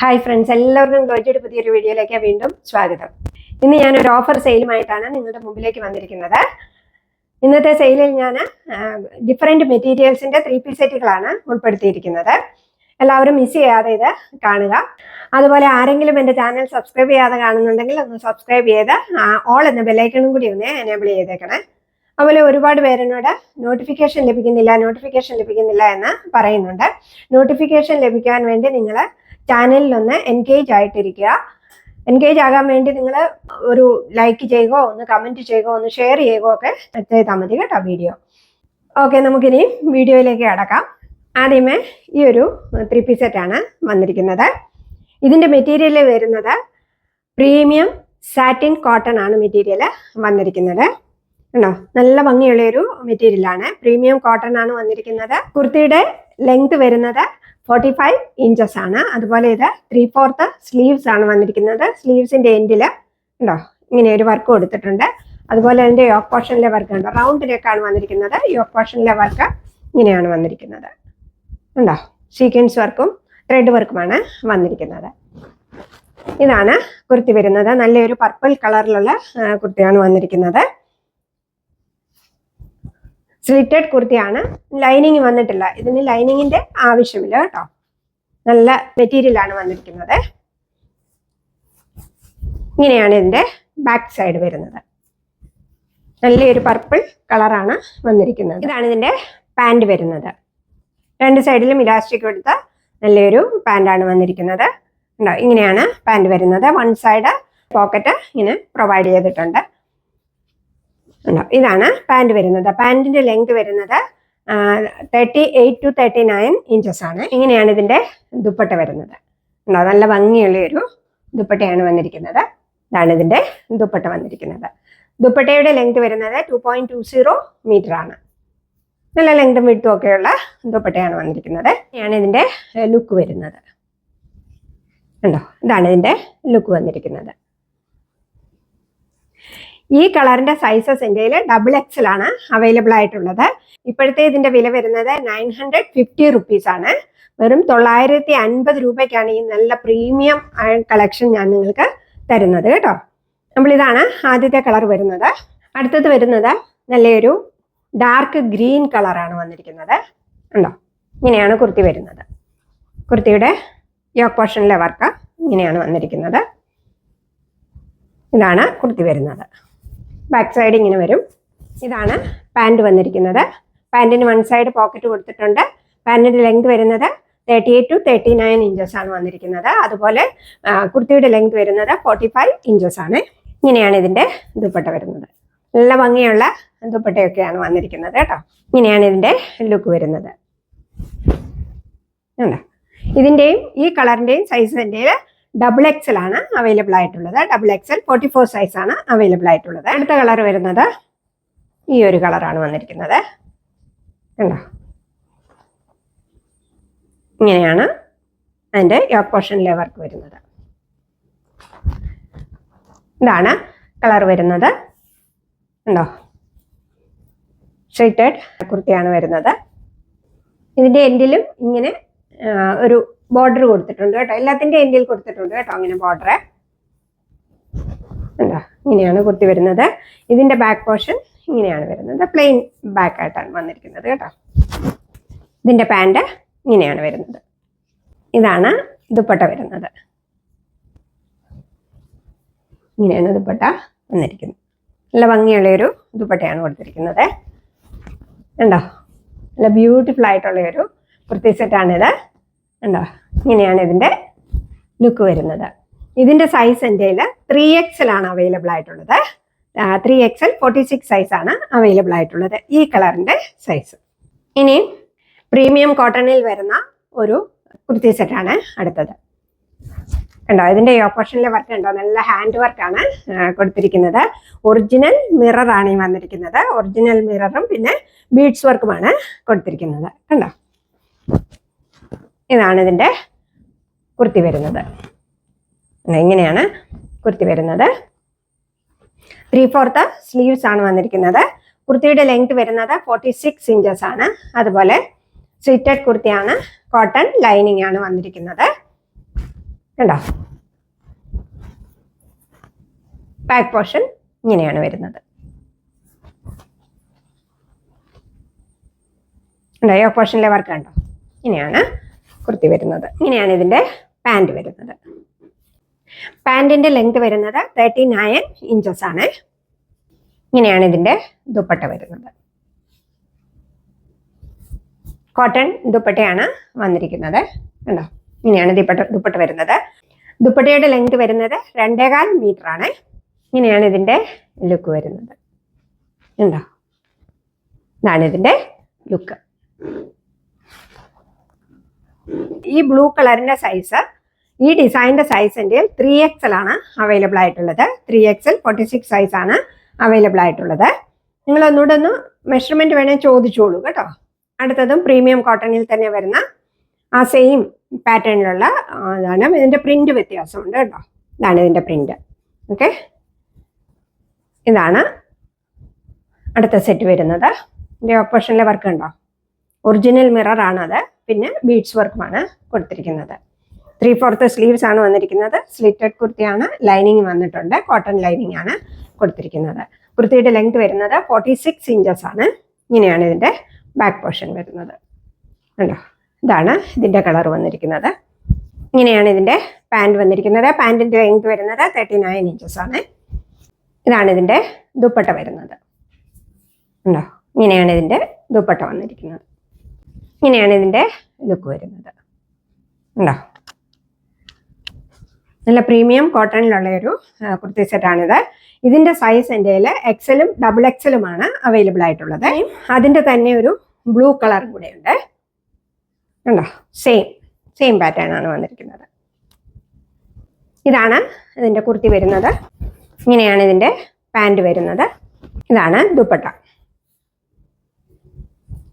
Hi friends എല്ലാവർക്കും ഗോജിയുടെ പുതിയൊരു വീഡിയോയിലേക്ക് വീണ്ടും സ്വാഗതം. ഇന്ന് ഞാൻ ഒരു ഓഫർ സെയിലുമായിട്ടാണ് നിങ്ങളുടെ മുമ്പിലേക്ക് വന്നിരിക്കുന്നത്. ഇന്നത്തെ സെയിലിൽ ഞാൻ ഡിഫറെന്റ് മെറ്റീരിയൽസിന്റെ ത്രീ പീസ് സെറ്റുകളാണ് ഉൾപ്പെടുത്തിയിരിക്കുന്നത്. എല്ലാവരും മിസ് ചെയ്യാതെ ഇത് കാണുക. അതുപോലെ ആരെങ്കിലും എന്റെ ചാനൽ സബ്സ്ക്രൈബ് ചെയ്യാതെ കാണുന്നുണ്ടെങ്കിൽ ഒന്ന് സബ്സ്ക്രൈബ് ചെയ്ത് ഓൾ എന്ന ബെല്ലൈക്കണും കൂടി ഒന്ന് എനേബിൾ ചെയ്തേക്കണേ. അതുപോലെ ഒരുപാട് പേരെന്നോട് നോട്ടിഫിക്കേഷൻ ലഭിക്കുന്നില്ല നോട്ടിഫിക്കേഷൻ ലഭിക്കുന്നില്ല എന്ന് പറയുന്നുണ്ട്. നോട്ടിഫിക്കേഷൻ ലഭിക്കാൻ വേണ്ടി നിങ്ങൾ ചാനലിൽ ഒന്ന് എൻഗേജ് ആയിട്ടിരിക്കുക. എൻഗേജ് ആകാൻ വേണ്ടി നിങ്ങൾ ഒരു ലൈക്ക് ചെയ്യുകയോ ഒന്ന് കമന്റ് ചെയ്യുകയോ ഒന്ന് ഷെയർ ചെയ്യുകയോ ഒക്കെ ചെയ്താൽ മതി കേട്ടോ വീഡിയോ ഓക്കെ നമുക്കിനി വീഡിയോയിലേക്ക് അടക്കാം. ആദ്യമേ ഈ ഒരു ത്രീ പീസ് സെറ്റാണ് വന്നിരിക്കുന്നത്. ഇതിന്റെ മെറ്റീരിയൽ വരുന്നത് പ്രീമിയം സാറ്റിൻ കോട്ടൺ ആണ് മെറ്റീരിയൽ വന്നിരിക്കുന്നത്. ഉണ്ടോ നല്ല ഭംഗിയുള്ള ഒരു മെറ്റീരിയലാണ് പ്രീമിയം കോട്ടൺ ആണ് വന്നിരിക്കുന്നത്. കുർത്തിയുടെ ലെങ്ത് വരുന്നത് ഫോർട്ടി ഫൈവ് ഇഞ്ചസ് ആണ്. അതുപോലെ ഇത് ത്രീ ഫോർത്ത് സ്ലീവ്സ് ആണ് വന്നിരിക്കുന്നത്. സ്ലീവ്സിന്റെ എൻഡിൽ ഉണ്ടോ? ഇങ്ങനെ ഒരു വർക്ക് കൊടുത്തിട്ടുണ്ട്. അതുപോലെ അതിന്റെ യോക്ക് പോർഷനിലെ വർക്ക് ഉണ്ടോ റൗണ്ടിലേക്കാണ് വന്നിരിക്കുന്നത്. യോക്ക് പോർഷനിലെ വർക്ക് ഇങ്ങനെയാണ് വന്നിരിക്കുന്നത്. ഉണ്ടോ? സീക്വൻസ് വർക്കും ത്രെഡ് വർക്കുമാണ് വന്നിരിക്കുന്നത്. ഇതാണ് കുർത്തി വരുന്നത്. നല്ലൊരു പർപ്പിൾ കളറിലുള്ള കുർത്തിയാണ് വന്നിരിക്കുന്നത്. സ്ലിറ്റഡ് കുർത്തിയാണ്. ലൈനിങ് വന്നിട്ടില്ല. ഇതിന് ലൈനിങ്ങിന്റെ ആവശ്യമില്ല കേട്ടോ. നല്ല മെറ്റീരിയൽ ആണ് വന്നിരിക്കുന്നത്. ഇങ്ങനെയാണ് ഇതിന്റെ ബാക്ക് സൈഡ് വരുന്നത്. നല്ലൊരു പർപ്പിൾ കളറാണ് വന്നിരിക്കുന്നത്. ഇതാണ് ഇതിന്റെ പാന്റ് വരുന്നത്. രണ്ട് സൈഡിലും ഇലാസ്റ്റിക് എടുത്ത നല്ലൊരു പാന്റാണ് വന്നിരിക്കുന്നത്. ഉണ്ടോ ഇങ്ങനെയാണ് പാന്റ് വരുന്നത്. വൺ സൈഡ് പോക്കറ്റ് ഇങ്ങനെ പ്രൊവൈഡ് ചെയ്തിട്ടുണ്ട്. ഉണ്ടോ? ഇതാണ് പാന്റ് വരുന്നത്. പാന്റിന്റെ ലെങ്ത് വരുന്നത് thirty eight to thirty nine inches ആണ്. ഇങ്ങനെയാണ് ഇതിന്റെ ദുപ്പട്ട വരുന്നത്. ഉണ്ടോ? നല്ല ഭംഗിയുള്ള ഒരു ദുപ്പട്ടയാണ് വന്നിരിക്കുന്നത്. ഇതാണ് ഇതിന്റെ ദുപ്പട്ട വന്നിരിക്കുന്നത്. ദുപ്പട്ടയുടെ ലെങ്ത് വരുന്നത് two point two zero metre ആണ്. നല്ല ലെങ്തും വിട്ടും ഒക്കെയുള്ള ദുപ്പട്ടയാണ് വന്നിരിക്കുന്നത്. ഇങ്ങനെയാണ് ഇതിന്റെ ലുക്ക് വരുന്നത്. ഉണ്ടോ? ഇതാണ് ഇതിന്റെ ലുക്ക് വന്നിരിക്കുന്നത്. ഈ കളറിന്റെ സൈസസ് ഇന്ത്യയിൽ ഡബിൾ എക്സൽ ആണ് അവൈലബിൾ ആയിട്ടുള്ളത്. ഇപ്പോഴത്തെ ഇതിന്റെ വില വരുന്നത് നയൻ ഹൺഡ്രഡ് ഫിഫ്റ്റി റുപ്പീസ് ആണ്. വെറും തൊള്ളായിരത്തി അൻപത് രൂപയ്ക്കാണ് ഈ നല്ല പ്രീമിയം കളക്ഷൻ ഞാൻ നിങ്ങൾക്ക് തരുന്നത് കേട്ടോ. നമ്മൾ ഇതാണ് ആദ്യത്തെ കളർ വരുന്നത്. അടുത്തത് വരുന്നത് നല്ലൊരു ഡാർക്ക് ഗ്രീൻ കളറാണ് വന്നിരിക്കുന്നത്. ഉണ്ടോ ഇങ്ങനെയാണ് കുർത്തി വരുന്നത്. കുർത്തിയുടെ യോക്ക് പോർഷനിലെ വർക്ക് ഇങ്ങനെയാണ് വന്നിരിക്കുന്നത്. ഇതാണ് കുർത്തി വരുന്നത്. ബാക്ക് സൈഡ് ഇങ്ങനെ വരും. ഇതാണ് പാന്റ് വന്നിരിക്കുന്നത്. പാന്റിന് വൺ സൈഡ് പോക്കറ്റ് കൊടുത്തിട്ടുണ്ട്. പാന്റിന്റെ ലെങ്ത് വരുന്നത് thirty eight to thirty nine inches ആണ് വന്നിരിക്കുന്നത്. അതുപോലെ കുർത്തിയുടെ ലെങ്ത് വരുന്നത് ഫോർട്ടി ഫൈവ് ഇഞ്ചസ് ആണ്. ഇങ്ങനെയാണ് ഇതിന്റെ ദുപ്പട്ട വരുന്നത്. നല്ല ഭംഗിയുള്ള ദുപ്പട്ടയൊക്കെയാണ് വന്നിരിക്കുന്നത് കേട്ടോ. ഇങ്ങനെയാണ് ഇതിന്റെ ലുക്ക് വരുന്നത്. ഇതിന്റെയും ഈ കളറിന്റെയും സൈസിന്റെ ഡബിൾ എക്സൽ ആണ് അവൈലബിൾ ആയിട്ടുള്ളത്. Double XL forty four size ആണ് അവൈലബിൾ ആയിട്ടുള്ളത്. അടുത്ത കളർ വരുന്നത് ഈ ഒരു കളറാണ് വന്നിരിക്കുന്നത്. കണ്ടോ? ഇങ്ങനെയാണ് അതിന്റെ യോക്ക് പോർഷനിലെ വർക്ക് വരുന്നത്. ഇതാണ് കളർ വരുന്നത്. ഉണ്ടോ സ്ട്രൈറ്റഡ് കുർത്തിയാണ് വരുന്നത്. ഇതിന്റെ എൻഡിലും ഇങ്ങനെ ഒരു ബോർഡർ കൊടുത്തിട്ടുണ്ട് കേട്ടോ. എല്ലാത്തിന്റെ എൻഡിൽ കൊടുത്തിട്ടുണ്ട് കേട്ടോ അങ്ങനെ ബോർഡർ ഉണ്ടോ ഇങ്ങനെയാണ് കുത്തി വരുന്നത്. ഇതിന്റെ ബാക്ക് പോർഷൻ ഇങ്ങനെയാണ് വരുന്നത്. പ്ലെയിൻ ബാക്ക് ആയിട്ടാണ് വന്നിരിക്കുന്നത് കേട്ടോ. ഇതിന്റെ പാന്റ് ഇങ്ങനെയാണ് വരുന്നത്. ഇതാണ് ദുപ്പട്ട വരുന്നത്. ഇങ്ങനെയാണ് ദുപ്പട്ട വന്നിരിക്കുന്നത്. നല്ല ഭംഗിയുള്ള ഒരു ദുപ്പട്ടയാണ് കൊടുത്തിരിക്കുന്നത്. കണ്ടോ? നല്ല ബ്യൂട്ടിഫുൾ ആയിട്ടുള്ള ഒരു കുർത്തി സെറ്റാണിത് ഉണ്ടോ ഇങ്ങനെയാണ് ഇതിന്റെ ലുക്ക് വരുന്നത്. ഇതിന്റെ സൈസ് എന്റെ ത്രീ എക്സലാണ് അവൈലബിൾ ആയിട്ടുള്ളത്. Three XL forty six size ആണ് അവൈലബിൾ ആയിട്ടുള്ളത് ഈ കളറിന്റെ സൈസ് ഇനി പ്രീമിയം കോട്ടണിൽ വരുന്ന ഒരു കുർത്തി സെറ്റാണ് അടുത്തത്. കണ്ടോ? ഇതിന്റെ ഓപ്പറേഷനിലെ വർക്ക് ഉണ്ടോ നല്ല ഹാൻഡ് വർക്കാണ് കൊടുത്തിരിക്കുന്നത്. ഒറിജിനൽ മിറർ ആണ് ഈ വന്നിരിക്കുന്നത്. ഒറിജിനൽ മിററും പിന്നെ ബീഡ്സ് വർക്കുമാണ് കൊടുത്തിരിക്കുന്നത്. കണ്ടോ? ഇതാണ് ഇതിന്റെ കുർത്തി വരുന്നത്. ഇങ്ങനെയാണ് കുർത്തി വരുന്നത്. ത്രീ ഫോർത്ത് സ്ലീവ്സ് ആണ് വന്നിരിക്കുന്നത്. കുർത്തിയുടെ ലെങ്ത് വരുന്നത് ഫോർട്ടി സിക്സ് ഇഞ്ചസ് ആണ്. അതുപോലെ സ്വിറ്റഡ് കുർത്തിയാണ് കോട്ടൺ ലൈനിങ് ആണ് വന്നിരിക്കുന്നത്. കണ്ടോ? ബാക്ക് പോർഷൻ ഇങ്ങനെയാണ് വരുന്നത്. ഉണ്ടോ ഈ പോർഷനിലെ വർക്ക് കണ്ടോ? ഇങ്ങനെയാണ്. കുർത്തി വരുന്നത്. ഇങ്ങനെയാണ് ഇതിന്റെ പാന്റ് വരുന്നത്. പാൻറിന്റെ ലെങ്ത് വരുന്നത് തേർട്ടി നയൻ ഇഞ്ചസ് ആണ്. ഇങ്ങനെയാണ് ഇതിന്റെ ദുപ്പട്ട വരുന്നത്. കോട്ടൺ ദുപ്പട്ടയാണ് വന്നിരിക്കുന്നത്. കണ്ടോ? ഇങ്ങനെയാണ് ദുപ്പട്ട ദുപ്പട്ട വരുന്നത്. ദുപ്പട്ടയുടെ ലെങ്ത് വരുന്നത് രണ്ടേകാൽ മീറ്റർ ആണ്. ഇങ്ങനെയാണ് ഇതിന്റെ ലുക്ക് വരുന്നത്. ഉണ്ടോ ഇതാണ് ഇതിന്റെ ലുക്ക് ഈ ബ്ലൂ കളറിന്റെ സൈസ് ഈ ഡിസൈന്റെ സൈസിന്റെ ത്രീ എക്സൽ ആണ് അവൈലബിൾ ആയിട്ടുള്ളത്. Three XL forty six size ആണ് അവൈലബിൾ ആയിട്ടുള്ളത്. നിങ്ങൾ ഒന്നുകൂടെ ഒന്ന് മെഷർമെന്റ് വേണേൽ ചോദിച്ചോളൂ കേട്ടോ. അടുത്തതും പ്രീമിയം കോട്ടണിൽ തന്നെ വരുന്ന ആ സെയിം പാറ്റേണിലുള്ള ഇതാണ് ഇതിന്റെ പ്രിന്റ് വ്യത്യാസമുണ്ട് കേട്ടോ. ഇതാണ് ഇതിന്റെ പ്രിന്റ് ഓക്കെ ഇതാണ് അടുത്ത സെറ്റ് വരുന്നത്. ഇതിന്റെ ഓപ്പോഷനിലെ വർക്ക് ഉണ്ടോ? ഒറിജിനൽ മിറർ ആണത്. പിന്നെ ബീഡ്സ് വർക്കുമാണ് കൊടുത്തിരിക്കുന്നത്. ത്രീ ഫോർത്ത് സ്ലീവ്സ് ആണ് വന്നിരിക്കുന്നത്. സ്ലിറ്റഡ് കുർത്തിയാണ് ലൈനിങ് വന്നിട്ടുണ്ട്. കോട്ടൺ ലൈനിങ് ആണ് കൊടുത്തിരിക്കുന്നത്. കുർത്തിയുടെ ലെങ്ത് വരുന്നത് ഫോർട്ടി സിക്സ് ഇഞ്ചസ് ആണ്. ഇങ്ങനെയാണ് ഇതിന്റെ ബാക്ക് പോർഷൻ വരുന്നത്. കണ്ടോ? ഇതാണ് ഇതിന്റെ കളർ വന്നിരിക്കുന്നത്. ഇങ്ങനെയാണ് ഇതിന്റെ പാന്റ് വന്നിരിക്കുന്നത്. പാൻറിന്റെ ലെങ്ത് വരുന്നത് തേർട്ടി നയൻ ഇഞ്ചസ് ആണ്. ഇതാണ് ഇതിന്റെ ദുപ്പട്ട വരുന്നത്. ഉണ്ടോ ഇങ്ങനെയാണ് ഇതിന്റെ ദുപ്പട്ട വന്നിരിക്കുന്നത്. ഇങ്ങനെയാണ് ഇതിന്റെ ലുക്ക് വരുന്നത്. ഉണ്ടോ നല്ല പ്രീമിയം കോട്ടണിലുള്ള ഒരു കുർത്തി സെറ്റാണിത് ഇതിന്റെ സൈസ് എന്റെ എക്സലും ഡബിൾ എക്സലുമാണ് അവൈലബിൾ ആയിട്ടുള്ളത്. അതിന്റെ തന്നെ ഒരു ബ്ലൂ കളർ കൂടെ ഉണ്ട്. ഉണ്ടോ സെയിം സെയിം പാറ്റേൺ ആണ് വന്നിരിക്കുന്നത്. ഇതാണ് ഇതിന്റെ കുർത്തി വരുന്നത്. ഇങ്ങനെയാണ് ഇതിന്റെ പാന്റ് വരുന്നത്. ഇതാണ് ദുപ്പട്ട.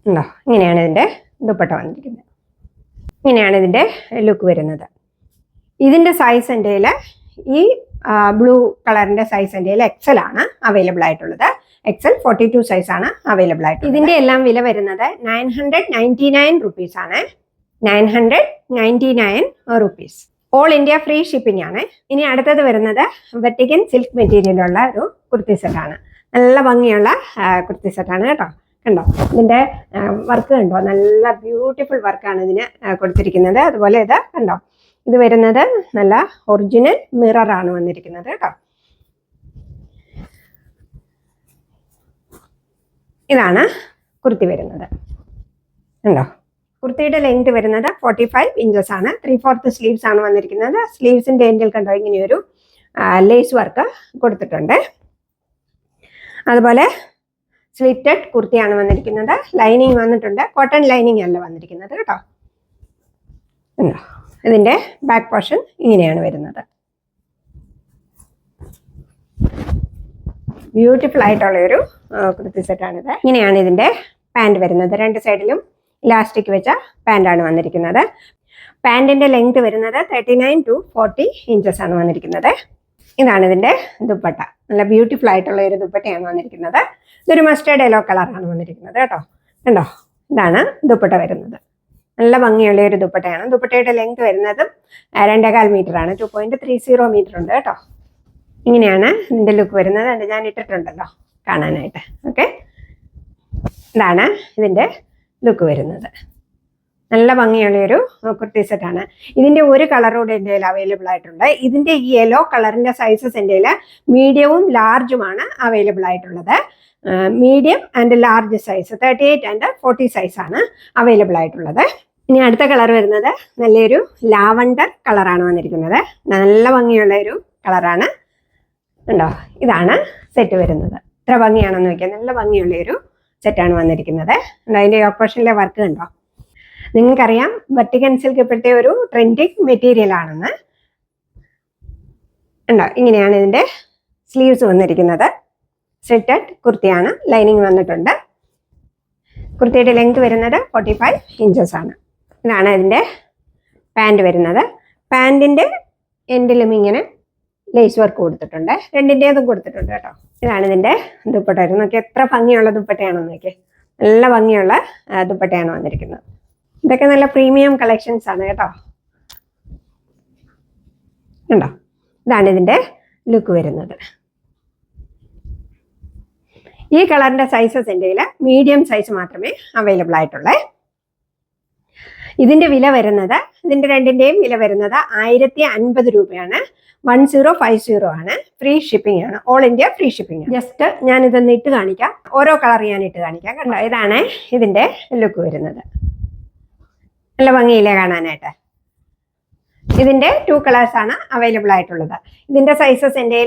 ഉണ്ടോ ഇങ്ങനെയാണ് ഇതിന്റെ ദുപ്പട്ട വന്നിരിക്കുന്നത് ഇങ്ങനെയാണ് ഇതിന്റെ ലുക്ക് വരുന്നത്. ഇതിന്റെ സൈസ് എന്റെ ഈ ബ്ലൂ കളറിന്റെ സൈസ് എന്റെ എക്സൽ ആണ് അവൈലബിൾ ആയിട്ടുള്ളത്. എക്സൽ ഫോർട്ടി ടു സൈസ് ആണ് അവൈലബിൾ ആയിട്ട് ഇതിന്റെ എല്ലാം വില വരുന്നത് nine hundred ninety nine rupees ആണ്. Nine hundred ninety nine rupees all India free shipping ആണ്. ഇനി അടുത്തത് വരുന്നത് വെട്ടിക്കൻ സിൽക്ക് മെറ്റീരിയലുള്ള ഒരു കുർത്തി സെറ്റാണ് നല്ല ഭംഗിയുള്ള കുർത്തി സെറ്റാണ് കേട്ടോ. കണ്ടോ? ഇതിന്റെ വർക്ക് കണ്ടോ? നല്ല ബ്യൂട്ടിഫുൾ വർക്കാണ് ഇതിന് കൊടുത്തിരിക്കുന്നത്. അതുപോലെ ഇത് കണ്ടോ? ഇത് വരുന്നത് നല്ല ഒറിജിനൽ മിററാണ് വന്നിരിക്കുന്നത് കേട്ടോ. ഇതാണ് കുർത്തി വരുന്നത്. കണ്ടോ? കുർത്തിയുടെ ലെങ്ത് വരുന്നത് ഫോർട്ടി ഫൈവ് ഇഞ്ചസ് ആണ്. ത്രീ ഫോർത്ത് സ്ലീവ്സ് ആണ് വന്നിരിക്കുന്നത്. സ്ലീവ്സിന്റെ എൻഡിൽ കണ്ടോ ഇങ്ങനെയൊരു ലേസ് വർക്ക് കൊടുത്തിട്ടുണ്ട്. അതുപോലെ സ്ലിറ്റഡ് കുർത്തിയാണ് വന്നിരിക്കുന്നത്. ലൈനിങ് വന്നിട്ടുണ്ട്. കോട്ടൺ ലൈനിങ് അല്ല വന്നിരിക്കുന്നത് കേട്ടോ. ഉണ്ടോ ഇതിന്റെ ബാക്ക് പോർഷൻ ഇങ്ങനെയാണ് വരുന്നത്. ബ്യൂട്ടിഫുൾ ആയിട്ടുള്ള ഒരു കുർത്തി സെറ്റാണിത് ഇങ്ങനെയാണ് ഇതിന്റെ പാന്റ് വരുന്നത്. രണ്ട് സൈഡിലും ഇലാസ്റ്റിക് വെച്ച പാന്റാണ് വന്നിരിക്കുന്നത്. പാൻറിന്റെ ലെങ്ത് വരുന്നത് thirty nine to forty inches ആണ് വന്നിരിക്കുന്നത്. ഇതാണ് ഇതിന്റെ ദുപ്പട്ട. നല്ല ബ്യൂട്ടിഫുൾ ആയിട്ടുള്ള ഒരു ദുപ്പട്ടയാണ് വന്നിരിക്കുന്നത്. ഇതൊരു മസ്റ്റേർഡ് യെല്ലോ കളറാണ് വന്നിരിക്കുന്നത് കേട്ടോ. കണ്ടോ? ഇതാണ് ദുപ്പട്ട വരുന്നത്. നല്ല ഭംഗിയുള്ള ഒരു ദുപ്പട്ടയാണ്. ദുപ്പട്ടയുടെ ലെങ്ത് വരുന്നതും രണ്ടേകാൽ മീറ്റർ ആണ്. Two point three zero metre ഉണ്ട് കേട്ടോ. ഇങ്ങനെയാണ് ഇതിന്റെ ലുക്ക് വരുന്നത്. അത് ഞാൻ ഇട്ടിട്ടുണ്ടല്ലോ കാണാനായിട്ട്. ഓക്കെ ഇതാണ് ഇതിന്റെ ലുക്ക് വരുന്നത്. നല്ല ഭംഗിയുള്ള ഒരു കുർത്തി സെറ്റാണ് ഇതിന്റെ ഒരു കളറോടെ എന്റെ കയ്യിൽ അവൈലബിൾ ആയിട്ടുണ്ട്. ഇതിന്റെ ഈ യെല്ലോ കളറിന്റെ സൈസസ് എന്റെ കയ്യിൽ മീഡിയവും ലാർജുമാണ് അവൈലബിൾ ആയിട്ടുള്ളത്. Medium and large size thirty eight and forty size ആണ് അവൈലബിൾ ആയിട്ടുള്ളത്. ഇനി അടുത്ത കളർ വരുന്നത് നല്ലൊരു ലാവണ്ടർ കളറാണ് വന്നിരിക്കുന്നത്. നല്ല ഭംഗിയുള്ള ഒരു കളറാണ് ഉണ്ടോ ഇതാണ് സെറ്റ് വരുന്നത്. ഇത്ര ഭംഗിയാണെന്ന് നോക്കിയാൽ നല്ല ഭംഗിയുള്ള ഒരു സെറ്റാണ് വന്നിരിക്കുന്നത്. അതിന്റെ ഓപ്പറേഷനിലെ വർക്ക് കണ്ടോ? നിങ്ങൾക്കറിയാം വെർട്ടിക്കൻ സിൽക്ക് ഒരു ട്രെൻഡിങ് മെറ്റീരിയൽ ആണെന്ന്. ഉണ്ടോ ഇങ്ങനെയാണ് ഇതിന്റെ സ്ലീവ്സ് വന്നിരിക്കുന്നത്. സ്ലിറ്റഡ് കുർത്തിയാണ്. ലൈനിങ് വന്നിട്ടുണ്ട്. കുർത്തിയുടെ ലെങ്ത് വരുന്നത് ഫോർട്ടി ഫൈവ് ഇഞ്ചസ് ആണ്. ഇതാണ് ഇതിന്റെ പാന്റ് വരുന്നത്. പാന്റിന്റെ എൻഡിലും ഇങ്ങനെ ലേസ് വർക്ക് കൊടുത്തിട്ടുണ്ട്. രണ്ടിന്റെതും കൊടുത്തിട്ടുണ്ട് കേട്ടോ. ഇതാണ് ഇതിന്റെ ദുപ്പട്ട. നോക്കി എത്ര ഭംഗിയുള്ള ദുപ്പട്ടയാണെന്ന് നോക്കി നല്ല ഭംഗിയുള്ള ദുപ്പട്ടയാണ് വന്നിരിക്കുന്നത്. ഇതൊക്കെ നല്ല പ്രീമിയം കളക്ഷൻസ് ആണ് കേട്ടോ. ഉണ്ടോ ഇതാണ് ഇതിന്റെ ലുക്ക് വരുന്നത്. ഈ കളറിന്റെ സൈസസ് എന്റെ മീഡിയം സൈസ് മാത്രമേ അവൈലബിൾ ആയിട്ടുള്ളേ. ഇതിന്റെ വില വരുന്നത് ഇതിന്റെ രണ്ടിന്റെയും വില വരുന്നത് ആയിരത്തി അൻപത് രൂപയാണ്. വൺ സീറോ ഫൈവ് സീറോ ആണ്. ഫ്രീ ഷിപ്പിംഗ് ആണ്. All India free shipping just ഞാൻ ഇതൊന്ന് ഇട്ട് കാണിക്കാം. ഓരോ കളർ ഞാൻ ഇട്ട് കാണിക്കാം. കണ്ടോ? ഇതാണ് ഇതിന്റെ ലുക്ക് വരുന്നത്. നല്ല ഭംഗിയില്ലേ കാണാനായിട്ട്? ഇതിന്റെ ടു കളേഴ്സ് ആണ് അവൈലബിൾ ആയിട്ടുള്ളത്. ഇതിന്റെ സൈസസ് എന്റെ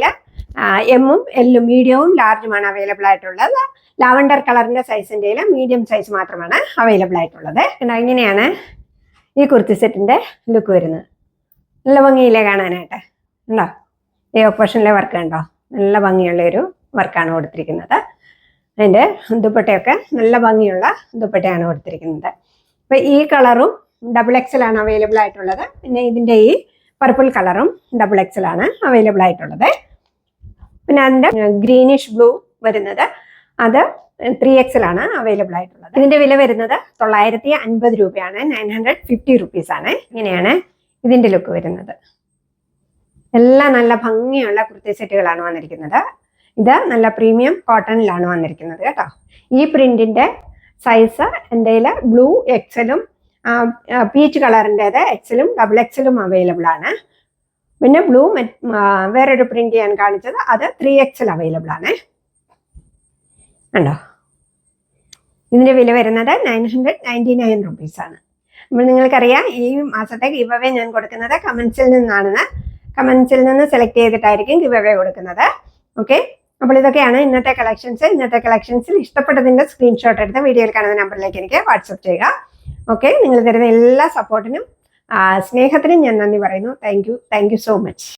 എമ്മും എല്ലും മീഡിയവും ലാർജുമാണ് അവൈലബിൾ ആയിട്ടുള്ളത്. ലാവണ്ടർ കളറിന്റെ സൈസിന്റെ മീഡിയം സൈസ് മാത്രമാണ് അവൈലബിൾ ആയിട്ടുള്ളത്. ഇങ്ങനെയാണ് ഈ കുർത്തി സെറ്റിന്റെ ലുക്ക് വരുന്നത്. നല്ല ഭംഗിയില്ലേ കാണാനായിട്ട്? ഉണ്ടോ ഈ ഓപ്പറേഷനിലെ വർക്ക് ഉണ്ടോ നല്ല ഭംഗിയുള്ള ഒരു വർക്കാണ് കൊടുത്തിരിക്കുന്നത്. അതിന്റെ ദുപ്പട്ടയൊക്കെ നല്ല ഭംഗിയുള്ള ദുപ്പട്ടയാണ് കൊടുത്തിരിക്കുന്നത്. അപ്പോൾ ഈ കളറും ഡബിൾ എക്സൽ ആണ് അവൈലബിൾ ആയിട്ടുള്ളത്. പിന്നെ ഇതിന്റെ ഈ പർപ്പിൾ കളറും ഡബിൾ എക്സൽ ആണ് അവൈലബിൾ ആയിട്ടുള്ളത്. പിന്നെ അതിന്റെ ഗ്രീനിഷ് ബ്ലൂ വരുന്നത് അത് ത്രീ എക്സൽ ആണ് അവൈലബിൾ ആയിട്ടുള്ളത്. ഇതിന്റെ വില വരുന്നത് തൊള്ളായിരത്തി അൻപത് രൂപയാണ് നയൻ ഹൺഡ്രഡ് ഫിഫ്റ്റി റുപ്പീസ് ആണ്. ഇങ്ങനെയാണ് ഇതിന്റെ ലുക്ക് വരുന്നത്. എല്ലാം നല്ല ഭംഗിയുള്ള കുർത്തി സെറ്റുകളാണ് വന്നിരിക്കുന്നത്. ഇത് നല്ല പ്രീമിയം കോട്ടണിലാണ് വന്നിരിക്കുന്നത് കേട്ടോ. ഈ പ്രിന്റിന്റെ സൈസ് എന്റെ ബ്ലൂ എക്സലും പീച്ച് കളറിന്റേത് എക്സലും ഡബിൾ എക്സലും അവൈലബിൾ ആണ്. പിന്നെ ബ്ലൂ വേറൊരു പ്രിന്റ് ഞാൻ കാണിച്ചത് അത് ത്രീ എക്സൽ അവൈലബിൾ ആണ്. കണ്ടോ? ഇതിന്റെ വില വരുന്നത് nine hundred ninety nine rupees ആണ്. അപ്പോൾ നിങ്ങൾക്കറിയാം ഈ മാസത്തെ ഗിവ് അവേ ഞാൻ കൊടുക്കുന്നത് കമൻസിൽ നിന്നാണെന്ന്. കമൻസിൽ നിന്ന് സെലക്ട് ചെയ്തിട്ടായിരിക്കും ഗിവ് അവേ കൊടുക്കുന്നത്. ഓക്കെ അപ്പോൾ ഇതൊക്കെയാണ് ഇന്നത്തെ കളക്ഷൻസ് ഇന്നത്തെ കളക്ഷൻസിൽ ഇഷ്ടപ്പെട്ടതിന്റെ സ്ക്രീൻഷോട്ട് എടുത്ത് വീഡിയോയിൽ കാണുന്ന നമ്പറിലേക്ക് എനിക്ക് വാട്സപ്പ് ചെയ്യുക. ഓക്കെ നിങ്ങൾ തരുന്ന എല്ലാ സപ്പോർട്ടിനും സ്നേഹത്തിനും ഞാൻ നന്ദി പറയുന്നു. Thank you thank you so much